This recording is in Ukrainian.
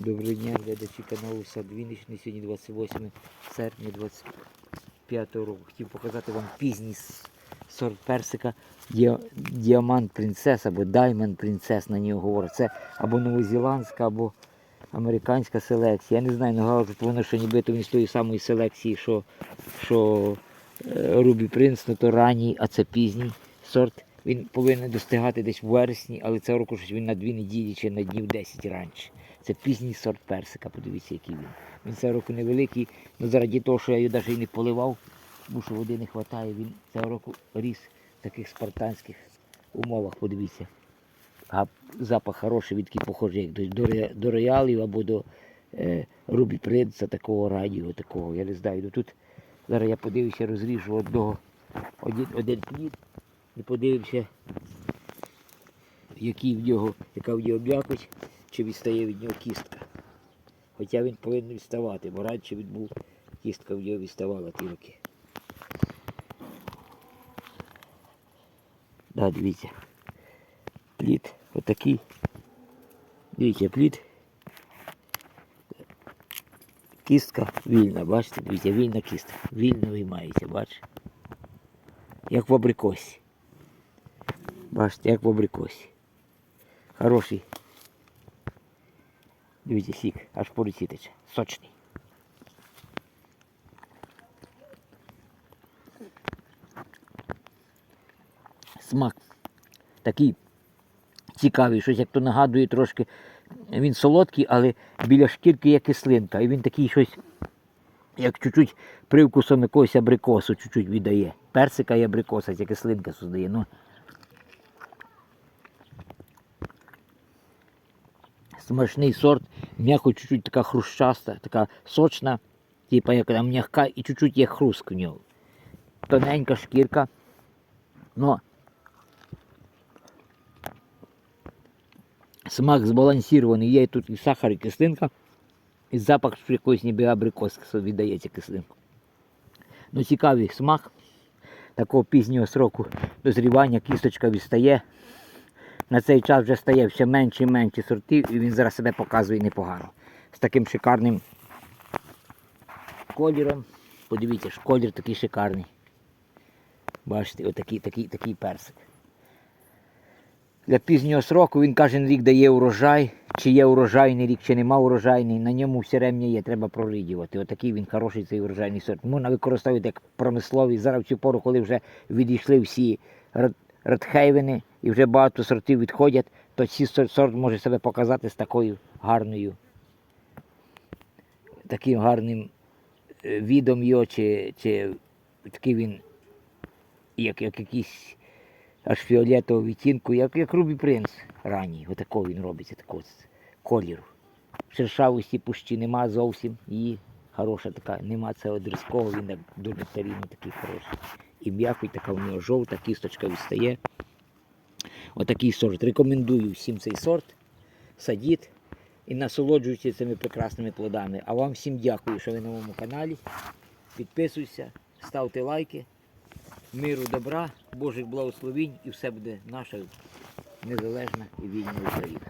Доброго дня, глядачі каналу Сад Вінничний. Сьогодні 28 серпня 25 року. Хотів показати вам пізній сорт персика Діа- Діамант Принцес або Даймонд Принцес на нього говорять. Це або новозеландська, або американська селекція. Я не знаю, ну тут воно що нібито він з тої самої селекції, що, що е, Рубі Принц, ну то ранній, а це пізній сорт. Він повинен достигати десь в вересні, але цього року щось він на дві неділі чи на днів 10 раніше. Це пізній сорт персика, подивіться, який він. Він цього року невеликий, але заради того, що я його навіть і не поливав, тому що води не вистачає, він цього року ріс в таких спартанських умовах, подивіться. А запах хороший, він такий похожий, як до, до, до роялів або до е, Рубі Принца, такого радіо, такого, я не знаю. Ну, тут зараз я подивлюся, розріжу одного, один, один плід і подивимося, який в нього, яка в нього м'якоть, чи відстає від нього кістка. Хоча він повинен відставати, бо раніше він був, кістка в нього відставала ті роки. Да, дивіться. Плід отакий. Дивіться, плід. Кістка вільна, бачите, дивіться, вільна кістка. Вільно виймається, бачите? Як в абрикосі. Бачите, як в абрикосі. Хороший. Дивіться, сік, аж по руці. Сочний. Смак такий цікавий, щось як то нагадує трошки. Він солодкий, але біля шкірки є кислинка. І він такий щось, як чуть-чуть привкусом якогось абрикосу чуть-чуть віддає. Персика і абрикоса, ця кислинка создає. Ну, смачний сорт, м'яко чуть-чуть така хрущаста, така сочна, типа як вона м'яка і чуть-чуть є хруст в нього. Тоненька шкірка. Ну, смак збалансований, є тут і сахар, і кислинка, і запах якоїсь ніби абрикоски віддається кислинку. Ну, цікавий смак такого пізнього сроку дозрівання, кісточка відстає. На цей час вже стає все менше і менше сортів, і він зараз себе показує непогано. З таким шикарним кольором. Подивіться, ж колір такий шикарний. Бачите, отакий такий, такий персик. Для пізнього сроку він кожен рік дає урожай, чи є урожайний рік, чи нема урожайний. На ньому все ремня є, треба проридювати. Отакий він хороший цей урожайний сорт. Можна використовувати як промисловий. Зараз в цю пору, коли вже відійшли всі редхейвени і вже багато сортів відходять, то цей сорт може себе показати з такою гарною, таким гарним е, відом його, чи, чи такий він, як, як якийсь аж фіолетового відтінку, як, як Рубі Принц ранній. Отакого він робиться, такого кольору. Шершавості пущі нема зовсім. І хороша така, нема цього дрізкого, він до нектаріну такий хороший. І м'який, така в нього жовта, кісточка відстає. Отакий сорт. Рекомендую всім цей сорт. Садіть і насолоджуйтесь цими прекрасними плодами. А вам всім дякую, що ви на моєму каналі. Підписуйся, ставте лайки. Миру, добра, Божих благословінь і все буде наша незалежна і вільна Україна.